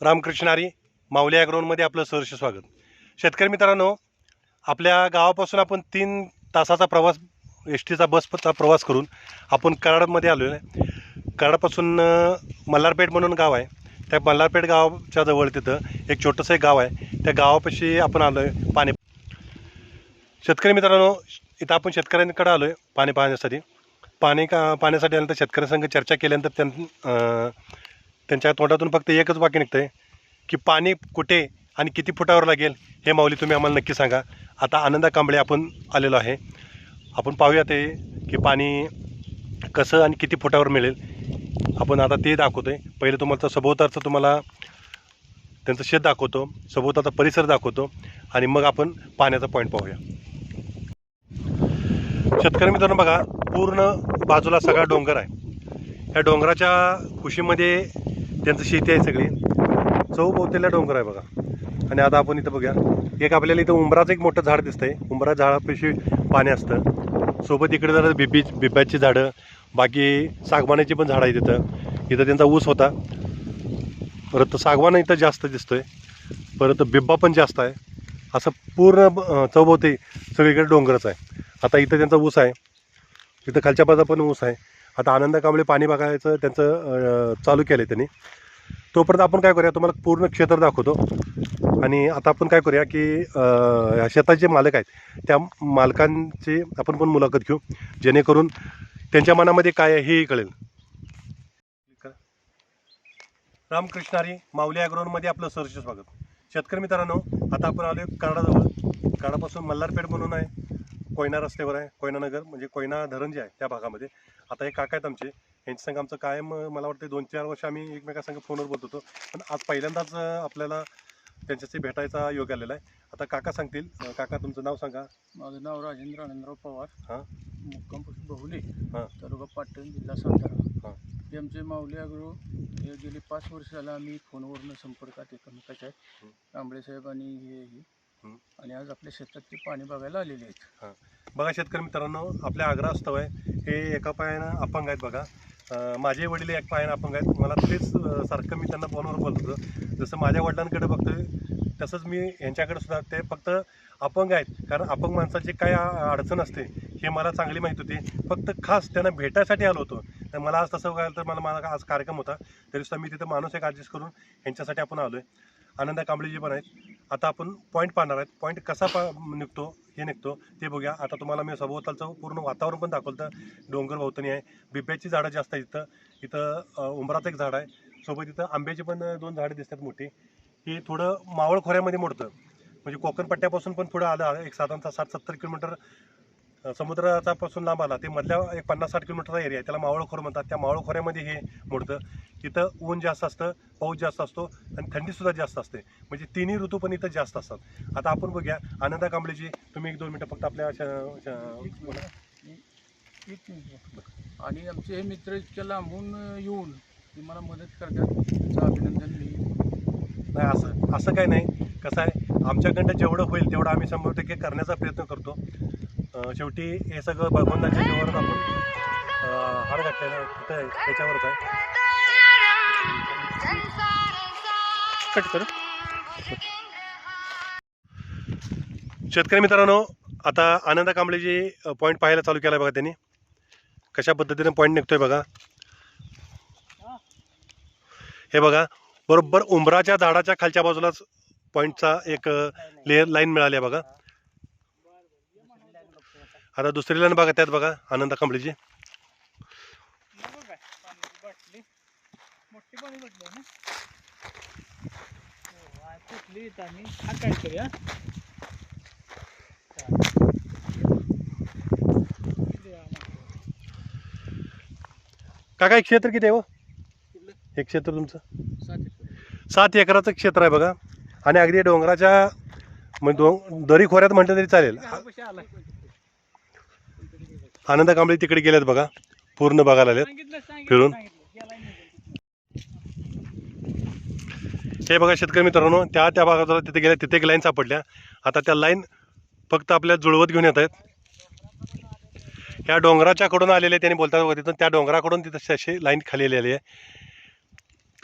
रामकृष्णारी माऊली ॲग्रोनमध्ये आपलं सहर्ष स्वागत. शेतकरी मित्रांनो आपल्या गावापासून आपण तीन तासाचा प्रवास एस टीचा बसचा प्रवास करून आपण कराडमध्ये आलो आहे कराडपासून मल्हारपेठ म्हणून गाव आहे. त्या मल्हारपेठ गावाच्या जवळ तिथं एक छोटंसं एक गाव आहे. त्या गावापाशी आपण आलो आहे पाणी. शेतकरी मित्रांनो इथं आपण शेतकऱ्यांकडे आलो आहे पाणी पाहण्यासाठी. पाणी का पाण्यासाठी आल्यानंतर शेतकऱ्यांसंग चर्चा केल्यानंतर त्यां त्यांच्या तोंडातून फक्त एकच वाक्य निघतं आहे की पाणी कुठे आणि किती फुटावर लागेल हे माऊली तुम्ही आम्हाला नक्की सांगा. आता आनंदा कांबळे आपण आलेलो आहे. आपण पाहूया ते की पाणी कसं आणि किती फुटावर मिळेल. आपण आता ते दाखवतो आहे पहिले तुम्हाला सभोवतारचं तुम्हाला त्यांचं शेत दाखवतो सभोवताचा परिसर दाखवतो आणि मग आपण पाण्याचा पॉईंट पाहूया. शेतकरी मित्रांनो बघा पूर्ण बाजूला सगळा डोंगर आहे. या डोंगराच्या कुशीमध्ये त्यांचं शेती आहे सगळी. चौभोवतेला डोंगर आहे बघा. आणि आता आपण इथं बघूया. एक आपल्याला इथं उंबराचं एक मोठं झाड दिसतंय. उंबरा झाडापेक्षा पाणी असतं. सोबत इकडे जरा बिबी बिब्याची झाडं. बाकी सागवानाची पण झाडं आहे तिथं इथं त्यांचा ऊस होता. परत सागवान इथं जास्त दिसतोय. परत बिब्बा पण जास्त आहे. असं पूर्ण चौभोवते सगळीकडे डोंगरच आहे. आता इथं त्यांचा ऊस आहे. इथं खालच्या बाजूला पण ऊस आहे. आता आनंद कांबळे पाणी बघायचं त्यांचं चालू केलं आहे त्यांनी. तोपर्यंत आपण काय करूया तुम्हाला पूर्ण क्षेत्र दाखवतो. आणि आता आपण काय करूया की ह्या शेताचे जे मालक आहेत त्या मालकांची आपण पण मुलाखत घेऊ. जेणेकरून त्यांच्या मनामध्ये काय आहे हेही कळेल. रामकृष्णारी माऊली ॲग्रोनमध्ये आपलं सरचे स्वागत. शेतकरी मित्रांनो आता आपण आलो कराडाजवळ. कराडापासून मल्हारपेठ म्हणून आहे कोयना रस्त्यावर आहे कोयना नगर म्हणजे कोयना धरण जे आहे त्या भागामध्ये. आता हे काका आहेत आमचे यांच्या संग आमचं कायम मला वाटतं दोन चार वर्ष आम्ही एकमेकांसंग फोनवर बोलत होतो पण आज पहिल्यांदाच आपल्याला त्यांच्याशी भेटायचा योग आलेला आहे आता काका सांगतील काका तुमचं नाव सांगा माझं नाव राजेंद्र आनंदराव पवार हां. मुक्काम बहुली हां. तालुका पाटण जिल्हा सातारा हां. हे आमचे माऊली अग्रो हे गेली पाच वर्ष झालं आम्ही फोनवरनं संपर्कात एकमेकाच्या आहेत हं. कांबळे साहेब आणि. हं. आणि आज आपल्या शेतात ते पाणी बघायला आलेले आहेत. बघा शेतकरी मित्रांनो आपल्या आग्रास्तव आहे हे एका पायानं अपंग आहेत बघा. अं, माझे वडील एक पायानं अपंग आहेत. मला तेच अं, सारखं मी त्यांना फोनवर बोलत होतो. जसं माझ्या वडिलांकडे बघतोय तसंच मी यांच्याकडे सुद्धा. ते फक्त अपंग आहेत. कारण अपंग माणसाची काय अडचण असते हे मला चांगली माहीत होती. फक्त खास त्यांना भेटायसाठी आलो होतो. तर मला आज तसं बघायला तर मला माझा आज कार्यक्रम होता. तरी सुद्धा मी तिथं माणूस एक ॲडजस्ट करून यांच्यासाठी आपण आलो आहे आनंदा कांबळेजी पण आहेत. आता आपण पॉईंट पाहणार आहेत. पॉईंट कसा पा निघतो हे निघतो ते बघूया. आता तुम्हाला मी सभोवतालचं पूर्ण वातावरण पण दाखवलं डोंगर भोवतणी आहे. बिब्याची झाडं जास्त आहेत इथं इथं उंबराचं एक झाड आहे. सोबत इथं आंब्याची पण दोन झाडं दिसतात मोठी. हे थोडं मावळ खोऱ्यामध्ये मोडतं. म्हणजे कोकण पट्ट्यापासून पण पुढं आलं. एक साधारणतः साठ सत्तर किलोमीटर समुद्राचा पासून लांब आला. ते मधल्या एक पन्नास साठ किलोमीटरचा एरिया आहे. त्याला मावळ खोरं म्हणतात. त्या मावळ खोऱ्यामध्ये हे मोडतं. इथं ऊन जास्त असतं पाऊस जास्त असतो आणि थंडीसुद्धा जास्त असते. म्हणजे तिन्ही ऋतू पण इथं जास्त असतात. आता आपण बघूया आनंदा कांबळेजी तुम्ही एक दोन मिनटं फक्त आपल्या. आणि आमचे हे मित्र इतक्या लांबून येऊन ते मला मदत करतात. त्याचं अभिनंदन मी नाही असं असं काही नाही. कसं आहे आमच्याकडनं जेवढं होईल तेवढं आम्ही शंभर टक्के करण्याचा प्रयत्न करतो. शेवटी हे सगळं भगवंताच्या जीवावर आपण हार आहे? त्याच्यावरच आहे. कट कर. शेतकरी मित्रांनो आता आनंद कांबळेजी पॉईंट पाहायला चालू केला बघा त्यांनी. कशा पद्धतीने पॉईंट निघतोय बघा. हे बघा बरोबर उंबराच्या झाडाच्या खालच्या बाजूलाच पॉईंटचा एक लेअर लाईन मिळाली आहे बघा. आता दुसरी लाईन बघा त्यात बघा आनंद कांबळेजी काय काका एक क्षेत्र किती आहे हो? एक क्षेत्र तुमचं? सात एकराचं क्षेत्र आहे बघा. आणि अगदी डोंगराच्या म्हणजे डोंग दरी खोऱ्यात म्हटलं तरी चालेल. आनंद कांबळे तिकडे गेलेत बघा. पूर्ण बघायला आलेत. फिरून. हे बघा शेतकरी मित्रांनो त्या त्या भागात तिथे गेल्या तिथे एक लाईन सापडल्या. आता त्या लाईन फक्त आपल्या जुळवत घेऊन येत आहेत. ह्या डोंगराच्या कडून आलेले त्यांनी बोलतात बघा तिथून त्या डोंगराकडून तिथं अशी लाईन खाली आलेली आहे.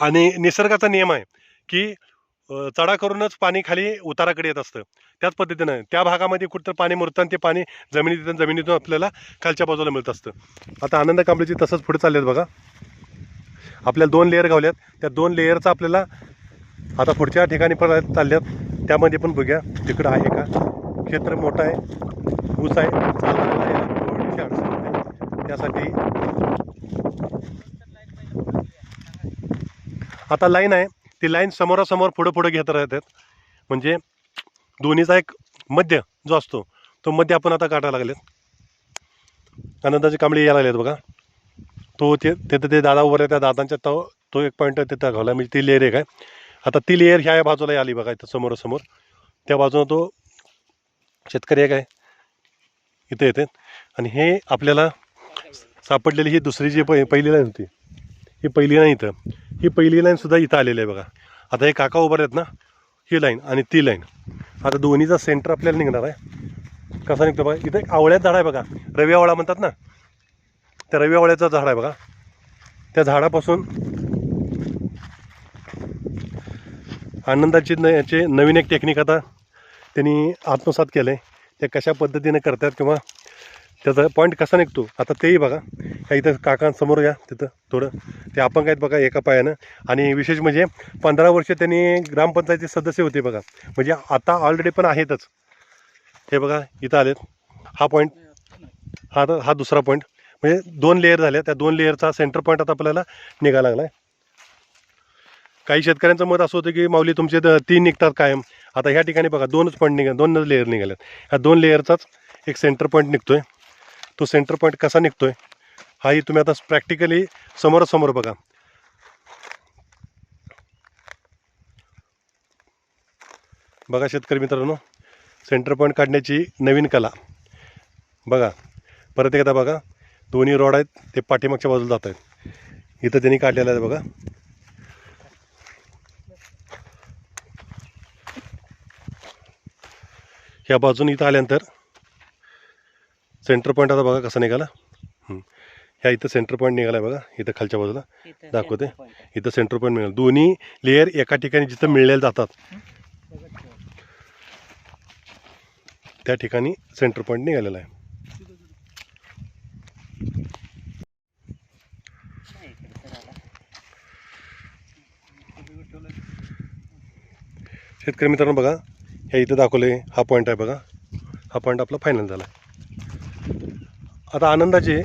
आणि निसर्गाचा नियम आहे की चढा करूनच पाणी खाली उताराकडे येत असतं. त्याच पद्धतीनं त्या भागामध्ये कुठं पाणी मुरतं आणि ते पाणी जमिनीतून जमिनीतून आपल्याला खालच्या बाजूला मिळत असतं. आता आनंद कांबळीची तसंच पुढे चाललेत बघा. आपल्याला दोन लेअर गावल्यात. त्या दोन लेअरचा आपल्याला आता पुढच्या ठिकाणी पण चालल्यात. त्यामध्ये पण बघूया. तिकडं आहे का? क्षेत्र मोठं आहे. ऊस आहे. थोडीशी अडचण होते त्यासाठी आता लाईन आहे. ती लाईन समोरासमोर पुढं पुढं घेत राहतात. म्हणजे दोन्हीचा एक मध्य जो असतो तो मध्य आपण आता काढायला लागलेत. आनंदाचे कांबळी यायला लागलेत बघा. तो ते तिथं ते दादा उभारले त्या दादांच्या तो तो एक पॉईंट तिथं घावला. म्हणजे ती लेअर एक आहे. आता ती लेअर ह्या बाजूला आली बघा इथं समोरासमोर. त्या बाजूनं तो शेतकरी एक आहे. इथं येते. आणि हे आपल्याला सापडलेली ही दुसरी जी प पहिली लाईन होती ही पहिली नाही इथं. ही पहिली लाईनसुद्धा इथं आलेली आहे बघा. आता हे काका उभं आहेत ना ही लाईन आणि ती लाईन आता दोन्हीचा सेंटर आपल्याला निघणार आहे. कसा निघतो बघा इथं एक आवळ्यात झाड आहे बघा. रवी आवळा म्हणतात ना त्या रवी आवळ्याचं झाड आहे बघा. त्या झाडापासून आनंदाची न याचे नवीन एक टेक्निक आता त्यांनी आत्मसात केलं आहे ते कशा पद्धतीने करतात किंवा त्याचा पॉईंट कसा निघतो? आता तेही बघा. या इथं काकांसमोर या. तिथं थोडं. ते अपंग आहेत बघा एका पायानं. आणि विशेष म्हणजे पंधरा वर्ष त्यांनी ग्रामपंचायतीचे सदस्य होते बघा. म्हणजे आता ऑलरेडी पण आहेतच. हे बघा इथं आलेत. हा पॉईंट हा तर हा दुसरा पॉईंट म्हणजे दोन लेअर झाले त्या दोन लेअरचा सेंटर पॉईंट आता आपल्याला निघायला लागला आहे काही शेतकऱ्यांचं मत असं होतं की माऊली तुमचे तीन निघतात कायम. आता ह्या ठिकाणी बघा दोनच पॉईंट निघा दोनच लेअर निघाल्यात ह्या दोन लेअरचाच एक सेंटर पॉईंट निघतोय. तो सेंटर पॉईंट कसा निघतोय? हाही तुम्ही आता प्रॅक्टिकली समोरासमोर बघा. बघा शेतकरी मित्रांनो सेंटर पॉईंट काढण्याची नवीन कला. बघा परत एकदा बघा दोन्ही रॉड आहेत ते पाठीमागच्या बाजूला जात आहेत. इथं त्यांनी काढलेलं आहे बघा. ह्या बाजून इथं आल्यानंतर सेंटर पॉईंट आता बघा कसा निघाला. ह्या इथं सेंटर पॉईंट निघाला आहे बघा इथं खालच्या बाजूला. दाखवते. इथं सेंटर पॉईंट मिळालं दोन्ही लेअर एका ठिकाणी जिथं मिळलेले जातात. त्या ठिकाणी सेंटर पॉईंट निघालेला आहे. शेतकरी मित्रांनो बघा ह्या इथं दाखवले हा पॉईंट आहे बघा. हा पॉईंट आपला फायनल झाला आहे आता आनंदाचे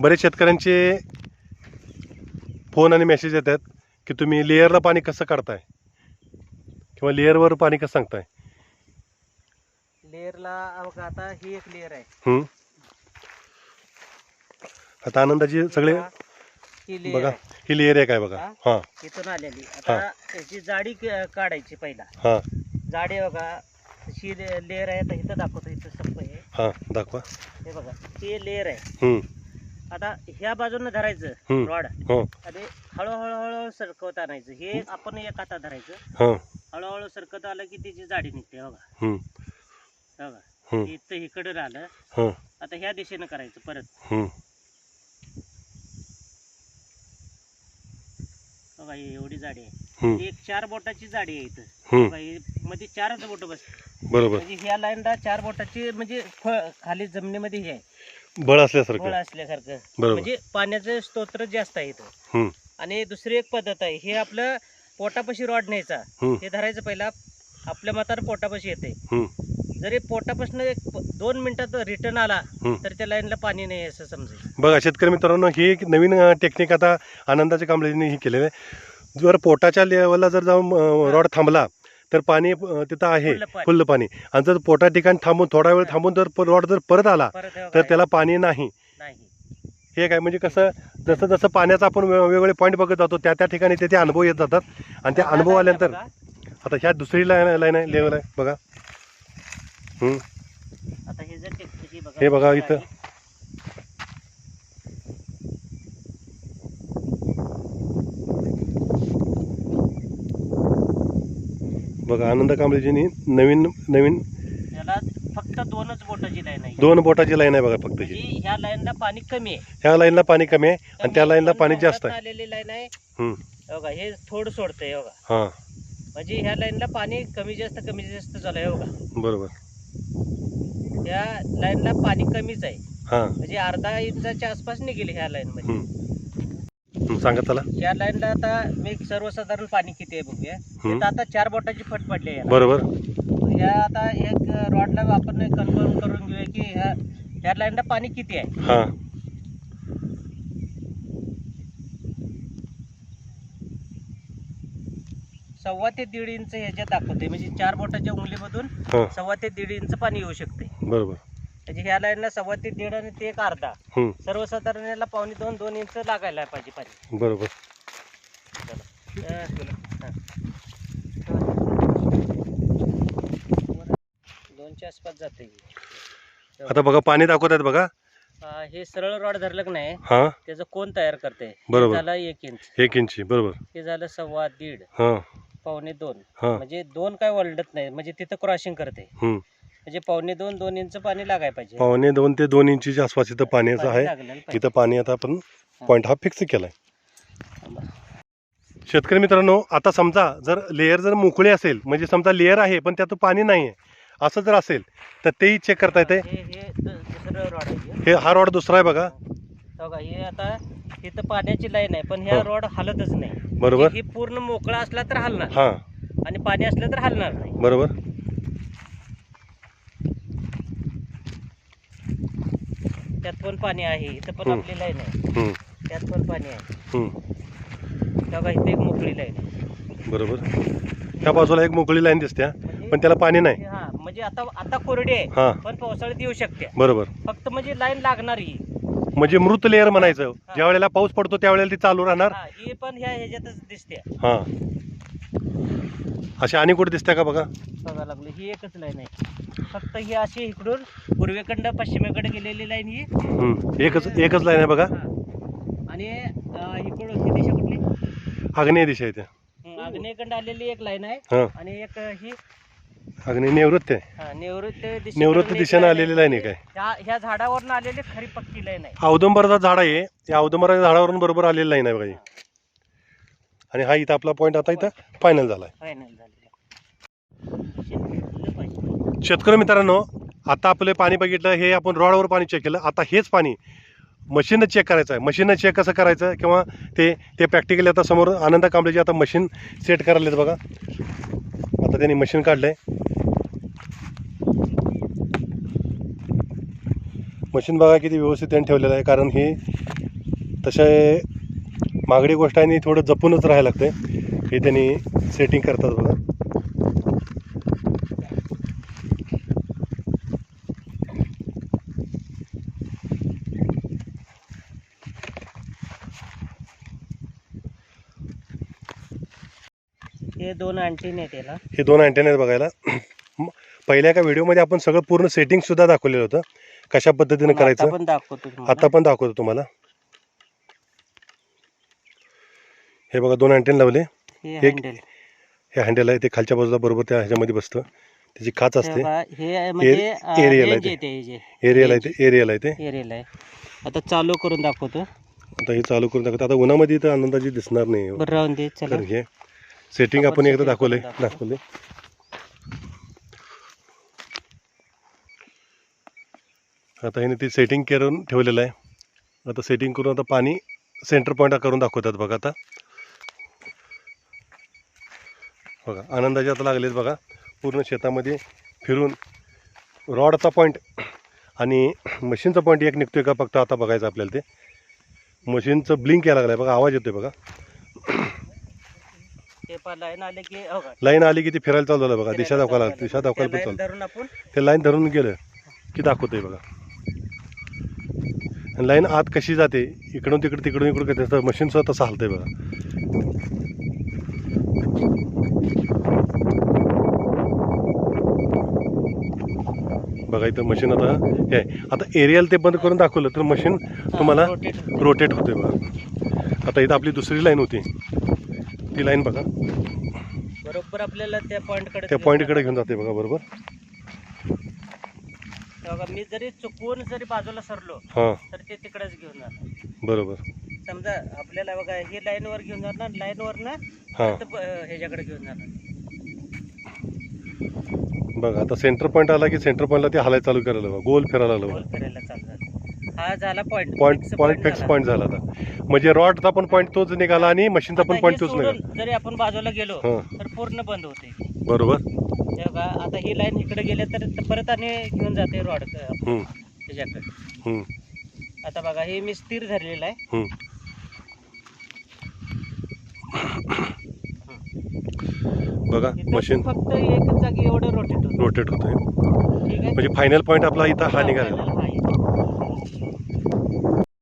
बरेच शेतकऱ्यांचे फोन आणि मेसेज येतात की तुम्ही लेअरला पाणी कसं काढताय? किंवा लेअरवर पाणी कसं सांगताय? लेअरला बघा आता ही एक लेअर आहे. हं? आता आनंदाची सगळे ही लेअर बघा आहे. ही लेअर एक आहे बघा. हा? हां. इथून आलेली. आता त्याची जाडी काढायची पहिला. हां. जाडी बघा ही लेअर आहे. आता इथं दाखवतो इथं संप आहे. हां दाखवा. हे बघा ही लेअर आहे. हं, आता ह्या बाजूनं धरायचं हं. रॉड हो. आणि हळूहळू हळूहळू सरकवत आणायचं. हे आपण एक हातात धरायचं. हां. हळूहळू सरकत आलं की त्याची जाडी निघते बघा. हं, हे बघा. हं, इथं इकडे राहिलं. हं, आता ह्या दिशेनं करायचं परत. हं. बघा ही एवढी जाडी आहे. हं, ही एक चार बोटाची जाडी आहे इथं. बघा ही मध्ये चारच बोट बस बरोबर. म्हणजे ह्या लाईनला चार बोटाची म्हणजे फळ खाली जमिनीमध्ये हे आहे. बळ फळ असल्यासारखं असल्यासारखं. बरोबर. म्हणजे पाण्याचं स्तोत्र जास्त आहे इथं. आणि दुसरी एक पद्धत आहे हे आपलं पोटापाशी रॉड न्यायचा. हं, हे धरायचं पहिला आपल्या मतानं पोटापाशी येते. हं, जरी पोटापासून एक प- दोन मिनिटात रिटर्न आला. तर त्या लाईनला पाणी नाही असं समजायचं बघा शेतकरी मित्रांनो ही एक नवीन टेक्निक आता आनंदाच्या कांबळेने ही केलेलं आहे. जर पोटाच्या लेवलला जर जाऊन रॉड थांबला तर पाणी तिथं आहे फुल्ल पाणी. आणि जर पोटा ठिकाणी थांबून थोडा वेळ थांबून जर रॉड जर परत आला तर त्याला पाणी नाही. हे काय म्हणजे कसं जसं जसं पाण्याचा आपण वेगवेगळे पॉईंट बघत जातो त्या त्या ठिकाणी ते ते अनुभव येत जातात. आणि त्या अनुभव आल्यानंतर आता ह्या दुसरी लाईन लाईन आहे लेवल आहे बघा. हे बघा इथं. बघा आनंद कांबळेजींनी नवीन नवीन याला फक्त दोनच बोटाची लाईन आहे. दोन बोटाची लाईन आहे बघा फक्त ही म्हणजे ह्या लाईनला पाणी कमी आहे. ह्या लाईनला पाणी कमी आहे आणि त्या लाईनला पण जास्त आहे. आलेली लाईन आहे. हे बघा हे थोडं सोडतंय हे बघा. हां. म्हणजे ह्या लाईनला पाणी कमी जास्त कमी जास्त झालं आहे बघा. बरोबर. या लाईनला पाणी कमीच आहे. हां. म्हणजे अर्धा इंचाच्या आसपास निघेल ह्या लाईन मध्ये. सांगा चला या लाईनला आता मी सर्वसाधारण पाणी किती आहे बघूया. इथं आता चार बोटाची फट पडली आहे. बरोबर. ह्या आता एक रॉडला आपण कन्फर्म करून घेऊया की ह्या ह्या लाईनला पाणी किती आहे? हां. सव्वा ते दीड इंच ह्याच्यात दाखवते म्हणजे चार बोटाच्या उंगलीमधून सव्वा ते दीड इंच पाणी येऊ शकते. बरोबर. म्हणजे ह्या लाईनला सव्वा ते दीड आणि ते एक अर्धा. सर्वसाधारण याला पावणे दोन दोन इंच लागायला पाहिजे पाणी. बरोबर. अं, हां. दोनच्या आसपास जाते आता बघा पाणी दाखवत आहेत बघा हे सरळ रॉड धरलं की नाही हां. त्याचं कोण तयार करते? बरोबर. झालं एक इंच. एक इंची बरोबर. हे झालं सव्वा दीड. हां. पावणे दोन. हां. म्हणजे दोन काय वळडत नाही म्हणजे तिथं क्रॉसिंग करते. हं. म्हणजे पावणे दोन दोन इंच पाणी लागायला पाहिजे. पावणे दोन ते दोन इंचीच्या आसपास इथं पाण्याचं पाणी आहे. पाहिजे. इथं पाणी आता आपण पॉईंट हा फिक्स केलाय. शेतकरी मित्रांनो आता समजा जर लेअर जर मोकळी असेल म्हणजे समजा लेअर आहे पण त्यात पाणी नाही आहे असं जर असेल तर तेही चेक करता येते हे हे द- दुसरं रॉड आहे हे. हे हा रॉड दुसरा आहे बघा. हो. का हे आता इथं पाण्याची लाईन आहे पण ह्या हो. रॉड हलतच नाही. बरोबर. ही पूर्ण मोकळा असला तर हलणार. हां. आणि पाणी असलं तर हलणार नाही. बरोबर. त्यात पण पाणी आहे इथं पण. आपली लाईन आहे. हं, त्यात पण पाणी आहे. बघा इथे एक मोकळी लाईन आहे. बरोबर. त्या बाजूला एक मोकळी लाईन दिसते. म्हणजे- पण त्याला पाणी नाही. हा म्हणजे आता आता कोरडी आहे हां. पण पावसाळ्यात येऊ शकते. बरोबर. फक्त म्हणजे लाईन लागणार. ही म्हणजे मृत लेअर म्हणायचं. ज्या वेळेला पाऊस पडतो त्यावेळेला ती चालू राहणार. हा ही पण ह्या ह्याच्यातच दिसते. हां. अशी आणि कुठे दिसते का बघा? बघा लागलं ही एकच लाईन आहे. फक्त ही अशी इकडून पूर्वेकडं पश्चिमेकडे गेलेली लाईन ही. एकच एकच लाईन आहे बघा. हा. आणि अं, इकडून ही दिशा कुठली? आग्नेय दिशा आहे त्या हं, आग्नेयकडे आलेली एक लाईन आहे. हां. आणि एक ही आग्नेय निवृत्त आहे. हा, दिशेनं आलेली लाईन आहे काय? ह्या ह्या झाडावरनं आलेली खरी पक्की लाईन आहे. औदुंबराचं झाड आहे. या औदुंबराच्या झाडावरून बरोबर आलेली लाईन आहे बघा ही. आणि हा इथं आपला पॉईंट आता इथं फायनल झाला आहे फायनल झालेली. शेतकरी मित्रांनो आता आपले पाणी बघितलं हे आपण रोडवर पाणी चेक केलं. आता हेच पाणी मशीननं चेक करायचं आहे. मशीननं चेक कसं करायचं किंवा ते ते प्रॅक्टिकली आता समोर आनंद कांबळेची आता मशीन सेट करायला बघा. आता त्यांनी मशीन काढलंय. मशीन बघा किती व्यवस्थित त्यांनी ठेवलेलं आहे कारण हे तसे मागडी गोष्ट आहे आणि थोडं जपूनच राहायला लागतंय. हे त्यांनी सेटिंग करतात बघा. हे दोन अँटीन आहेत याला. हे दोन अँटेने आहेत बघायला. पहिल्या एका व्हिडिओमध्ये आपण सगळं पूर्ण सेटिंग सुद्धा दाखवलेलं होतं. कशा पद्धतीने करायचं? पण दाखवतो तुम्हाला. आता पण दाखवतो तुम्हाला. हे बघा दोन अँटेन लावले. हे एक- हँडल हे हँडल आहे ते खालच्या बाजूला बरोबर त्या ह्याच्यामध्ये बसतं. त्याची काच असते. हे म्हणजे रेंज ते. हे एरियल आहे ते एरियल आहे ते. एरियल आहे. आता चालू करून दाखवतो. आता हे चालू करून दाखवतो. आता उन्हामध्ये तर आनंदाची दिसणार नाही. बरं राहून दे चला. कारण हे सेटिंग आपण एकदा दाखवले. दाखवले. आता ह्याने ते सेटिंग करून ठेवलेलं आहे. आता सेटिंग करून आता पाणी सेंटर पॉईंट करून दाखवतात बघा आता. बघा आनंदाचे आता लागलेत बघा. पूर्ण शेतामध्ये फिरून रॉडचा पॉईंट आणि मशीनचा पॉईंट एक निघतोय का फक्त आता बघायचं आपल्याला ते. मशीनचं ब्लिंक यायला लागलं आहे बघा आवाज येतोय बघा. ते पण लाईन आले की हो? लाईन आली की ती फिरायला चालू झालं बघा दिशा दाखवायला दिशा. दाखवायला पण चालू. ते लाईन धरून गेलं की दाखवतोय बघा. आणि लाईन आत कशी जाते इकडून तिकडे तिकडून इकडून त्याचं मशीन सुद्धा तसं हलतंय बघा. बघा इथं मशीन आता हे आहे. आता एरियल ते बंद करून दाखवलं तर मशीन तुम्हाला. रोटेट होते बघा. आता इथं आपली दुसरी लाईन होती. ती लाईन बघा. बरोबर आपल्याला त्या पॉइंटकडे त्या पॉईंटकडे घेऊन जाते बघा बरोबर? मी जरी चुकवून जरी बाजूला सरलो हां. तर ते तिकडेच घेऊन जाणार. बरोबर. समजा आपल्याला बघा ही लाईन वर घेऊन जाणार लाईन वर ना हां ह्याच्याकडे घेऊन जाणार. बघा आता सेंटर पॉईंट आला की सेंटर पॉईंटला ते हलाय चालू करायला बघा गोल फिरायला लागलं. गोल फिरायला चालू झालं. हा झाला point point point fix point झाला. आता. म्हणजे रॉडचा पण पॉईंट तोच निघाला आणि मशीनचा पण पॉईंट तोच निघाला. जरी आपण बाजूला गेलो हां. तर पूर्ण बंद होते. बरोबर. हे बघा आता ही लाईन इकडे गेले तर तर परत आणि घेऊन जाते रॉड हम्म, त्याच्याकडे. हम्म, आता बघा हे मी स्थिर धरलेलं आहे. हम्म. बघा मशीन फक्त एकच जागी एवढं रोटेट होतं. रोटेट होतंय. म्हणजे फायनल पॉईंट आपला इथं हा निघाला